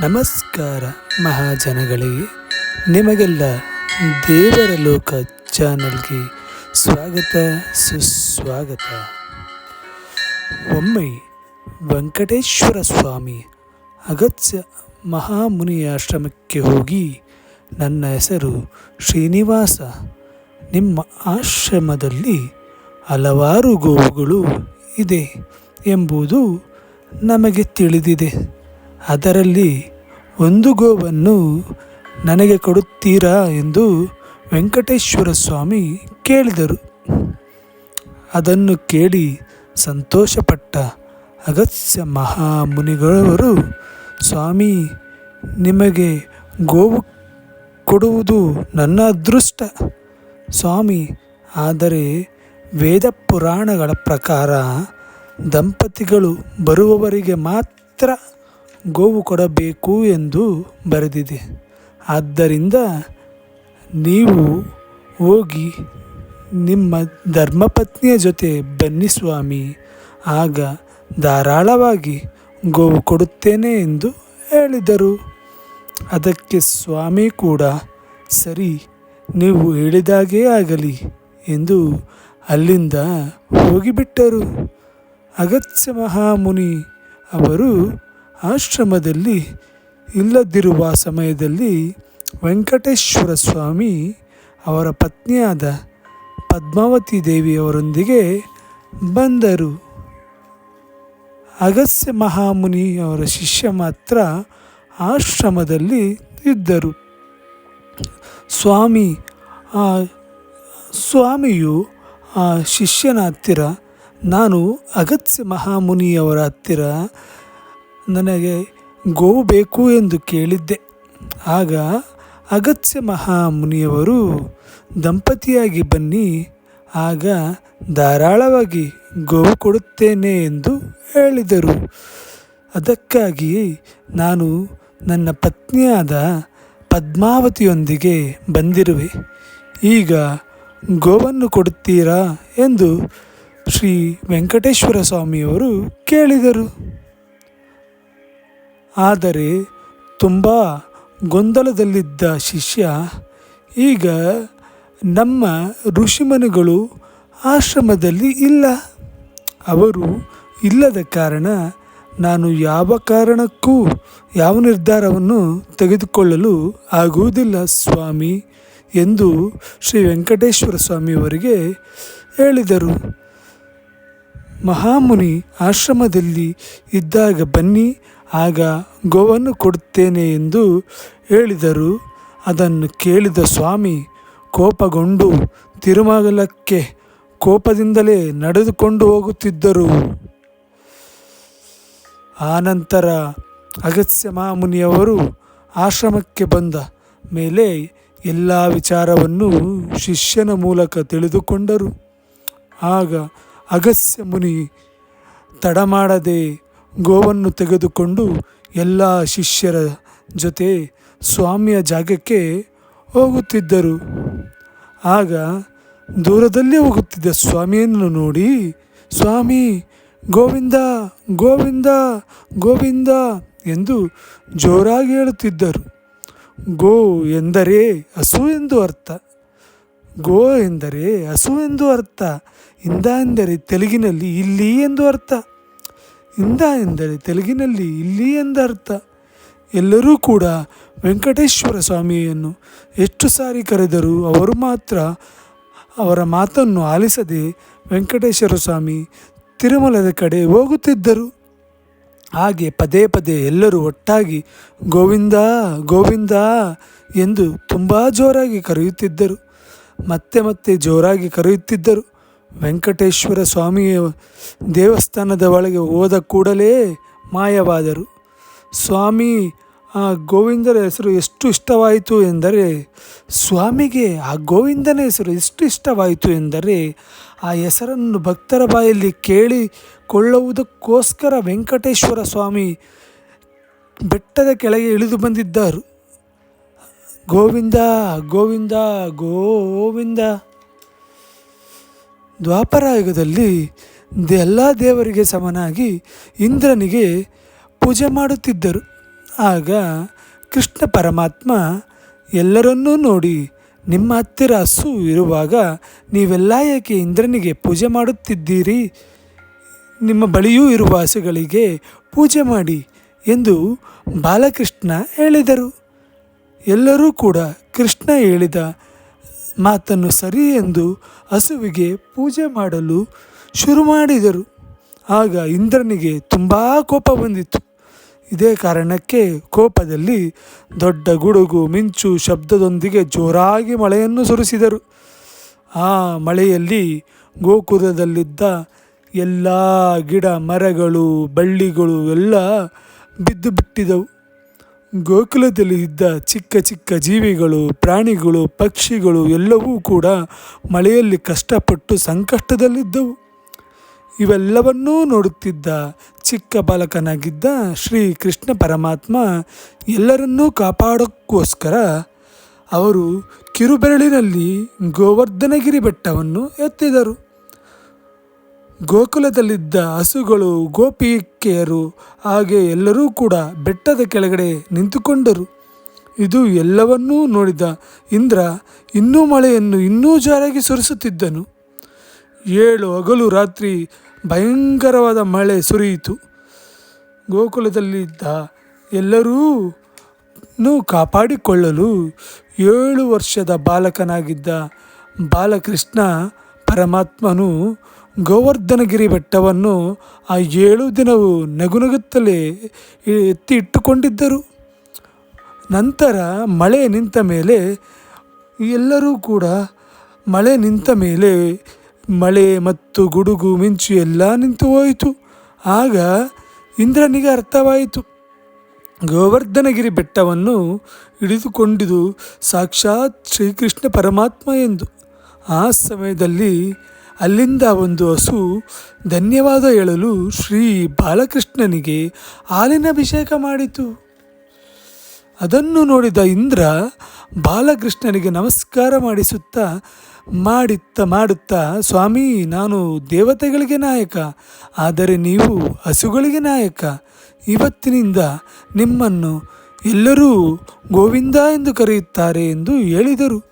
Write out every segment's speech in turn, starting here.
ನಮಸ್ಕಾರ ಮಹಾಜನಗಳಿಗೆ ನಿಮಗೆಲ್ಲ ದೇವರ ಲೋಕ ಚಾನಲ್ಗೆ ಸ್ವಾಗತ, ಸುಸ್ವಾಗತ. ಒಮ್ಮೆ ವೆಂಕಟೇಶ್ವರ ಸ್ವಾಮಿ ಅಗತ್ಯ ಮಹಾಮುನಿಯ ಆಶ್ರಮಕ್ಕೆ ಹೋಗಿ ನನ್ನ ಹೆಸರು ಶ್ರೀನಿವಾಸ. ನಿಮ್ಮ ಆಶ್ರಮದಲ್ಲಿ ಹಲವಾರು ಗೋವುಗಳು ಇದೆ ಎಂಬುದು ನಮಗೆ ತಿಳಿದಿದೆ. ಅದರಲ್ಲಿ ಒಂದು ಗೋವನ್ನು ನನಗೆ ಕೊಡುತ್ತೀರಾ ಎಂದು ವೆಂಕಟೇಶ್ವರ ಸ್ವಾಮಿ ಕೇಳಿದರು. ಅದನ್ನು ಕೇಳಿ ಸಂತೋಷಪಟ್ಟ ಅಗತ್ಯ ಮಹಾಮುನಿಗಳವರು, ಸ್ವಾಮಿ, ನಿಮಗೆ ಗೋವು ಕೊಡುವುದು ನನ್ನ ಅದೃಷ್ಟ. ಸ್ವಾಮಿ, ಆದರೆ ವೇದ ಪುರಾಣಗಳ ಪ್ರಕಾರ ದಂಪತಿಗಳು ಬರುವವರಿಗೆ ಮಾತ್ರ ಗೋವು ಕೊಡಬೇಕು ಎಂದು ಬರೆದಿದೆ. ಆದ್ದರಿಂದ ನೀವು ಹೋಗಿ ನಿಮ್ಮ ಧರ್ಮಪತ್ನಿಯ ಜೊತೆ ಬನ್ನಿ ಸ್ವಾಮಿ. ಆಗ ಧಾರಾಳವಾಗಿ ಗೋವು ಕೊಡುತ್ತೇನೆ ಎಂದು ಹೇಳಿದರು. ಅದಕ್ಕೆ ಸ್ವಾಮಿ ಕೂಡ, ಸರಿ, ನೀವು ಹೇಳಿದಾಗೇ ಆಗಲಿ ಎಂದು ಅಲ್ಲಿಂದ ಹೋಗಿಬಿಟ್ಟರು. ಅಗತ್ಯ ಮಹಾಮುನಿ ಅವರು ಆಶ್ರಮದಲ್ಲಿ ಇಲ್ಲದಿರುವ ಸಮಯದಲ್ಲಿ ವೆಂಕಟೇಶ್ವರ ಸ್ವಾಮಿ ಅವರ ಪತ್ನಿಯಾದ ಪದ್ಮಾವತಿ ದೇವಿಯವರೊಂದಿಗೆ ಬಂದರು. ಅಗಸ್ಯ ಮಹಾಮುನಿ ಅವರ ಶಿಷ್ಯ ಮಾತ್ರ ಆಶ್ರಮದಲ್ಲಿ ಇದ್ದರು. ಸ್ವಾಮಿ, ಆ, ಸ್ವಾಮಿಯು ಆ ಶಿಷ್ಯನ ಹತ್ತಿರ, ನಾನು ಅಗತ್ಯ ಮಹಾಮುನಿಯವರ ಹತ್ತಿರ ನನಗೆ ಗೋವು ಬೇಕು ಎಂದು ಕೇಳಿದ್ದೆ. ಆಗ ಅಗತ್ಯ ಮಹಾಮುನಿಯವರು ದಂಪತಿಯಾಗಿ ಬನ್ನಿ, ಆಗ ಧಾರಾಳವಾಗಿ ಗೋವು ಕೊಡುತ್ತೇನೆ ಎಂದು ಹೇಳಿದರು. ಅದಕ್ಕಾಗಿ ನಾನು ನನ್ನ ಪತ್ನಿಯಾದ ಪದ್ಮಾವತಿಯೊಂದಿಗೆ ಬಂದಿರುವೆ. ಈಗ ಗೋವನ್ನು ಕೊಡುತ್ತೀರಾ ಎಂದು ಶ್ರೀ ವೆಂಕಟೇಶ್ವರ ಸ್ವಾಮಿಯವರು ಕೇಳಿದರು. ಆದರೆ ತುಂಬ ಗೊಂದಲದಲ್ಲಿದ್ದ ಶಿಷ್ಯ, ಈಗ ನಮ್ಮ ಋಷಿಮುನಿಗಳು ಆಶ್ರಮದಲ್ಲಿ ಇಲ್ಲ. ಅವರು ಇಲ್ಲದ ಕಾರಣ ನಾನು ಯಾವ ಕಾರಣಕ್ಕೂ ಯಾವ ನಿರ್ಧಾರವನ್ನು ತೆಗೆದುಕೊಳ್ಳಲು ಆಗುವುದಿಲ್ಲ, ಸ್ವಾಮಿ, ಎಂದು ಶ್ರೀ ವೆಂಕಟೇಶ್ವರ ಸ್ವಾಮಿಯವರಿಗೆ ಹೇಳಿದರು. ಮಹಾಮುನಿ ಆಶ್ರಮದಲ್ಲಿ ಇದ್ದಾಗ ಬನ್ನಿ, ಆಗ ಗೋವನ್ನು ಕೊಡುತ್ತೇನೆ ಎಂದು ಹೇಳಿದರು. ಅದನ್ನು ಕೇಳಿದ ಸ್ವಾಮಿ, ಕೋಪಗೊಂಡು, ತಿರುಮಗಲಕ್ಕೆ ಕೋಪದಿಂದಲೇ ನಡೆದುಕೊಂಡು ಹೋಗುತ್ತಿದ್ದರು. ಆನಂತರ ಅಗತ್ಯ ಮಹಾಮುನಿಯವರು ಆಶ್ರಮಕ್ಕೆ ಬಂದ ಮೇಲೆ ಎಲ್ಲ ವಿಚಾರವನ್ನು ಶಿಷ್ಯನ ಮೂಲಕ ತಿಳಿದುಕೊಂಡರು. ಆಗ ಅಗಸ್ತ್ಯ ಮುನಿ ತಡಮಾಡದೆ ಗೋವನ್ನು ತೆಗೆದುಕೊಂಡು ಎಲ್ಲ ಶಿಷ್ಯರ ಜೊತೆ ಸ್ವಾಮಿಯ ಜಾಗಕ್ಕೆ ಹೋಗುತ್ತಿದ್ದರು. ಆಗ ದೂರದಲ್ಲೇ ಹೋಗುತ್ತಿದ್ದ ಸ್ವಾಮಿಯನ್ನು ನೋಡಿ, ಸ್ವಾಮಿ, ಗೋವಿಂದ ಗೋವಿಂದ ಗೋವಿಂದ ಎಂದು ಜೋರಾಗಿ ಹೇಳುತ್ತಿದ್ದರು. ಗೋ ಎಂದರೆ ಹಸು ಎಂದು ಅರ್ಥ. ಗೋ ಎಂದರೆ ಹಸು ಎಂದು ಅರ್ಥ. ಇಂದ ಎಂದರೆ ತೆಲುಗಿನಲ್ಲಿ ಇಲ್ಲಿ ಎಂದು ಅರ್ಥ. ಇಂದ ಎಂದರೆ ತೆಲುಗಿನಲ್ಲಿ ಇಲ್ಲಿ ಎಂದರ್ಥ ಎಲ್ಲರೂ ಕೂಡ ವೆಂಕಟೇಶ್ವರ ಸ್ವಾಮಿಯನ್ನು ಎಷ್ಟು ಸಾರಿ ಕರೆದರೂ ಅವರು ಮಾತ್ರ ಅವರ ಮಾತನ್ನು ಆಲಿಸದೆ ವೆಂಕಟೇಶ್ವರ ಸ್ವಾಮಿ ತಿರುಮಲದ ಕಡೆ ಹೋಗುತ್ತಿದ್ದರು. ಹಾಗೆ ಪದೇ ಪದೇ ಎಲ್ಲರೂ ಒಟ್ಟಾಗಿ ಗೋವಿಂದ ಗೋವಿಂದ ಎಂದು ತುಂಬ ಜೋರಾಗಿ ಕರೆಯುತ್ತಿದ್ದರು. ಮತ್ತೆ ಮತ್ತೆ ಜೋರಾಗಿ ಕರೆಯುತ್ತಿದ್ದರು. ವೆಂಕಟೇಶ್ವರ ಸ್ವಾಮಿಯ ದೇವಸ್ಥಾನದ ಒಳಗೆ ಹೋದ ಕೂಡಲೇ ಮಾಯವಾದರು. ಸ್ವಾಮಿ, ಆ ಗೋವಿಂದರ ಹೆಸರು ಎಷ್ಟು ಇಷ್ಟವಾಯಿತು ಎಂದರೆ, ಸ್ವಾಮಿಗೆ ಆ ಗೋವಿಂದನ ಹೆಸರು ಎಷ್ಟು ಇಷ್ಟವಾಯಿತು ಎಂದರೆ, ಆ ಹೆಸರನ್ನು ಭಕ್ತರ ಬಾಯಲ್ಲಿ ಕೇಳಿಕೊಳ್ಳುವುದಕ್ಕೋಸ್ಕರ ವೆಂಕಟೇಶ್ವರ ಸ್ವಾಮಿ ಬೆಟ್ಟದ ಕೆಳಗೆ ಇಳಿದು ಬಂದಿದ್ದರು. ಗೋವಿಂದ ಗೋವಿಂದ ಗೋವಿಂದ. ದ್ವಾಪರ ಯುಗದಲ್ಲಿ ಎಲ್ಲ ದೇವರಿಗೆ ಸಮನಾಗಿ ಇಂದ್ರನಿಗೆ ಪೂಜೆ ಮಾಡುತ್ತಿದ್ದರು. ಆಗ ಕೃಷ್ಣ ಪರಮಾತ್ಮ, ಎಲ್ಲರನ್ನೂ ನೋಡಿ ನಿಮ್ಮ ಹತ್ತಿರ ಹಸು ಇರುವಾಗ ನೀವೆಲ್ಲ ಏಕೆ ಇಂದ್ರನಿಗೆ ಪೂಜೆ ಮಾಡುತ್ತಿದ್ದೀರಿ? ನಿಮ್ಮ ಬಳಿಯೂ ಇರುವ ಹಸುಗಳಿಗೆ ಪೂಜೆ ಮಾಡಿ ಎಂದು ಬಾಲಕೃಷ್ಣ ಹೇಳಿದರು. ಎಲ್ಲರೂ ಕೂಡ ಕೃಷ್ಣ ಹೇಳಿದ ಮಾತನ್ನು ಸರಿ ಎಂದು ಹಸುವಿಗೆ ಪೂಜೆ ಮಾಡಲು ಶುರು ಮಾಡಿದರು. ಆಗ ಇಂದ್ರನಿಗೆ ತುಂಬ ಕೋಪ ಬಂದಿತ್ತು. ಇದೇ ಕಾರಣಕ್ಕೆ ಕೋಪದಲ್ಲಿ ದೊಡ್ಡ ಗುಡುಗು ಮಿಂಚು ಶಬ್ದದೊಂದಿಗೆ ಜೋರಾಗಿ ಮಳೆಯನ್ನು ಸುರಿಸಿದರು. ಆ ಮಳೆಯಲ್ಲಿ ಗೋಕುಲದಲ್ಲಿದ್ದ ಎಲ್ಲ ಗಿಡ ಮರಗಳು, ಬಳ್ಳಿಗಳು ಎಲ್ಲ ಬಿದ್ದು ಬಿಟ್ಟಿದವು ಗೋಕುಲದಲ್ಲಿ ಇದ್ದ ಚಿಕ್ಕ ಚಿಕ್ಕ ಜೀವಿಗಳು, ಪ್ರಾಣಿಗಳು, ಪಕ್ಷಿಗಳು ಎಲ್ಲವೂ ಕೂಡ ಮಳೆಯಲ್ಲಿ ಕಷ್ಟಪಟ್ಟು ಸಂಕಷ್ಟದಲ್ಲಿದ್ದವು. ಇವೆಲ್ಲವನ್ನೂ ನೋಡುತ್ತಿದ್ದ ಚಿಕ್ಕ ಬಾಲಕನಾಗಿದ್ದ ಶ್ರೀ ಕೃಷ್ಣ ಪರಮಾತ್ಮ ಎಲ್ಲರನ್ನೂ ಕಾಪಾಡೋಕ್ಕೋಸ್ಕರ ಅವರು ಕಿರುಬೆರಳಿನಲ್ಲಿ ಗೋವರ್ಧನಗಿರಿ ಬೆಟ್ಟವನ್ನು ಎತ್ತಿದರು. ಗೋಕುಲದಲ್ಲಿದ್ದ ಹಸುಗಳು ಗೋಪಿಕೆಯರು, ಹಾಗೆ ಎಲ್ಲರೂ ಕೂಡ ಬೆಟ್ಟದ ಕೆಳಗಡೆ ನಿಂತುಕೊಂಡರು. ಇದು ಎಲ್ಲವನ್ನೂ ನೋಡಿದ ಇಂದ್ರ ಇನ್ನೂ ಮಳೆಯನ್ನು ಇನ್ನೂ ಜಾರಾಗಿ ಸುರಿಸುತ್ತಿದ್ದನು. ಏಳು ಹಗಲು ರಾತ್ರಿ ಭಯಂಕರವಾದ ಮಳೆ ಸುರಿಯಿತು. ಗೋಕುಲದಲ್ಲಿದ್ದ ಎಲ್ಲರೂ ಕಾಪಾಡಿಕೊಳ್ಳಲು ಏಳು ವರ್ಷದ ಬಾಲಕನಾಗಿದ್ದ ಬಾಲಕೃಷ್ಣ ಪರಮಾತ್ಮನು ಗೋವರ್ಧನಗಿರಿ ಬೆಟ್ಟವನ್ನು ಆ ಏಳು ದಿನವೂ ನಗುನಗುತ್ತಲೇ ಎತ್ತಿ ಇಟ್ಟುಕೊಂಡಿದ್ದರು ನಂತರ ಮಳೆ ನಿಂತ ಮೇಲೆ ಎಲ್ಲರೂ ಕೂಡ ಮಳೆ ನಿಂತ ಮೇಲೆ ಮಳೆ ಮತ್ತು ಗುಡುಗು ಮಿಂಚು ಎಲ್ಲ ನಿಂತು ಹೋಯಿತು. ಆಗ ಇಂದ್ರನಿಗೆ ಅರ್ಥವಾಯಿತು. ಗೋವರ್ಧನಗಿರಿ ಬೆಟ್ಟವನ್ನು ಹಿಡಿದುಕೊಂಡಿದ್ದು ಸಾಕ್ಷಾತ್ ಶ್ರೀಕೃಷ್ಣ ಪರಮಾತ್ಮ ಎಂದು. ಆ ಸಮಯದಲ್ಲಿ ಅಲ್ಲಿಂದ ಒಂದು ಹಸು ಧನ್ಯವಾದ ಹೇಳಲು ಶ್ರೀ ಬಾಲಕೃಷ್ಣನಿಗೆ ಹಾಲಿನ ಅಭಿಷೇಕ ಮಾಡಿತು. ಅದನ್ನು ನೋಡಿದ ಇಂದ್ರ ಬಾಲಕೃಷ್ಣನಿಗೆ ನಮಸ್ಕಾರ ಮಾಡಿಸುತ್ತಾ, ಮಾಡಿತ್ತ, ಮಾಡುತ್ತಾ, ಸ್ವಾಮಿ, ನಾನು ದೇವತೆಗಳಿಗೆ ನಾಯಕ, ಆದರೆ ನೀವು ಹಸುಗಳಿಗೆ ನಾಯಕ. ಇವತ್ತಿನಿಂದ ನಿಮ್ಮನ್ನು ಎಲ್ಲರೂ ಗೋವಿಂದ ಎಂದು ಕರೆಯುತ್ತಾರೆ ಎಂದು ಹೇಳಿದರು.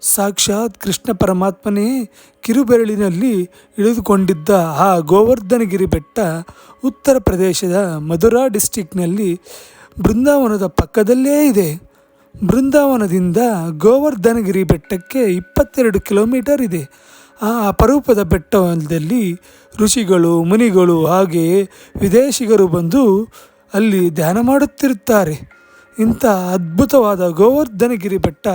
ಸಾಕ್ಷಾತ್ ಕೃಷ್ಣ ಪರಮಾತ್ಮನೇ ಕಿರುಬೆರಳಿನಲ್ಲಿ ಇಳಿದುಕೊಂಡಿದ್ದ ಆ ಗೋವರ್ಧನಗಿರಿ ಬೆಟ್ಟ ಉತ್ತರ ಪ್ರದೇಶದ ಮಧುರಾ ಡಿಸ್ಟಿಕ್ನಲ್ಲಿ ಬೃಂದಾವನದ ಪಕ್ಕದಲ್ಲೇ ಇದೆ. ಬೃಂದಾವನದಿಂದ ಗೋವರ್ಧನಗಿರಿ ಬೆಟ್ಟಕ್ಕೆ ಇಪ್ಪತ್ತೆರಡು ಕಿಲೋಮೀಟರ್ ಇದೆ. ಆ ಅಪರೂಪದ ಬೆಟ್ಟದಲ್ಲಿ ಋಷಿಗಳು, ಮುನಿಗಳು ಹಾಗೆ ವಿದೇಶಿಗರು ಬಂದು ಅಲ್ಲಿ ಧ್ಯಾನ ಮಾಡುತ್ತಿರುತ್ತಾರೆ. ಇಂಥ ಅದ್ಭುತವಾದ ಗೋವರ್ಧನಗಿರಿ ಬೆಟ್ಟ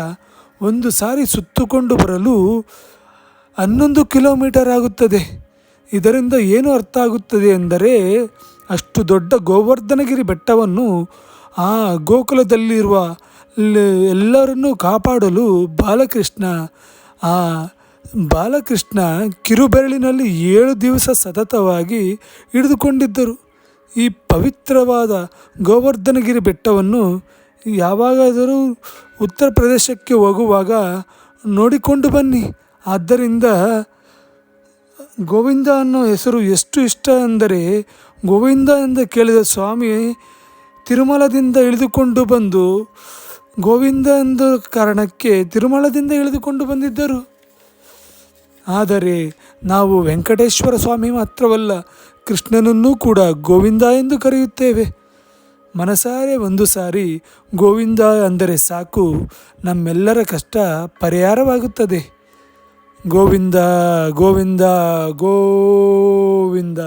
ಒಂದು ಸಾರಿ ಸುತ್ತುಕೊಂಡು ಬರಲು ಹನ್ನೊಂದು ಕಿಲೋಮೀಟರ್ ಆಗುತ್ತದೆ. ಇದರಿಂದ ಏನು ಅರ್ಥ ಆಗುತ್ತದೆ ಎಂದರೆ ಅಷ್ಟು ದೊಡ್ಡ ಗೋವರ್ಧನಗಿರಿ ಬೆಟ್ಟವನ್ನು ಆ ಗೋಕುಲದಲ್ಲಿರುವ ಎಲ್ಲರನ್ನೂ ಕಾಪಾಡಲು ಬಾಲಕೃಷ್ಣ, ಆ ಬಾಲಕೃಷ್ಣ ಕಿರುಬೆರಳಿನಲ್ಲಿ ಏಳು ದಿವಸ ಸತತವಾಗಿ ಹಿಡಿದುಕೊಂಡಿದ್ದರು. ಈ ಪವಿತ್ರವಾದ ಗೋವರ್ಧನಗಿರಿ ಬೆಟ್ಟವನ್ನು ಯಾವಾಗಾದರೂ ಉತ್ತರ ಪ್ರದೇಶಕ್ಕೆ ಹೋಗುವಾಗ ನೋಡಿಕೊಂಡು ಬನ್ನಿ. ಆದ್ದರಿಂದ ಗೋವಿಂದ ಅನ್ನೋ ಹೆಸರು ಎಷ್ಟು ಇಷ್ಟ ಅಂದರೆ, ಗೋವಿಂದ ಎಂದು ಕೇಳಿದ ಸ್ವಾಮಿ ತಿರುಮಲದಿಂದ ಇಳಿದುಕೊಂಡು ಬಂದು ಗೋವಿಂದ ಎಂದ ಕಾರಣಕ್ಕೆ ತಿರುಮಲದಿಂದ ಇಳಿದುಕೊಂಡು ಬಂದಿದ್ದರು. ಆದರೆ ನಾವು ವೆಂಕಟೇಶ್ವರ ಸ್ವಾಮಿ ಮಾತ್ರವಲ್ಲ, ಕೃಷ್ಣನನ್ನೂ ಕೂಡ ಗೋವಿಂದ ಎಂದು ಕರೆಯುತ್ತೇವೆ. ಮನಸಾರೆ ಒಂದು ಸಾರಿ ಗೋವಿಂದ ಅಂದರೆ ಸಾಕು ನಮ್ಮೆಲ್ಲರ ಕಷ್ಟ ಪರಿಹಾರವಾಗುತ್ತದೆ. ಗೋವಿಂದ ಗೋವಿಂದ ಗೋವಿಂದ.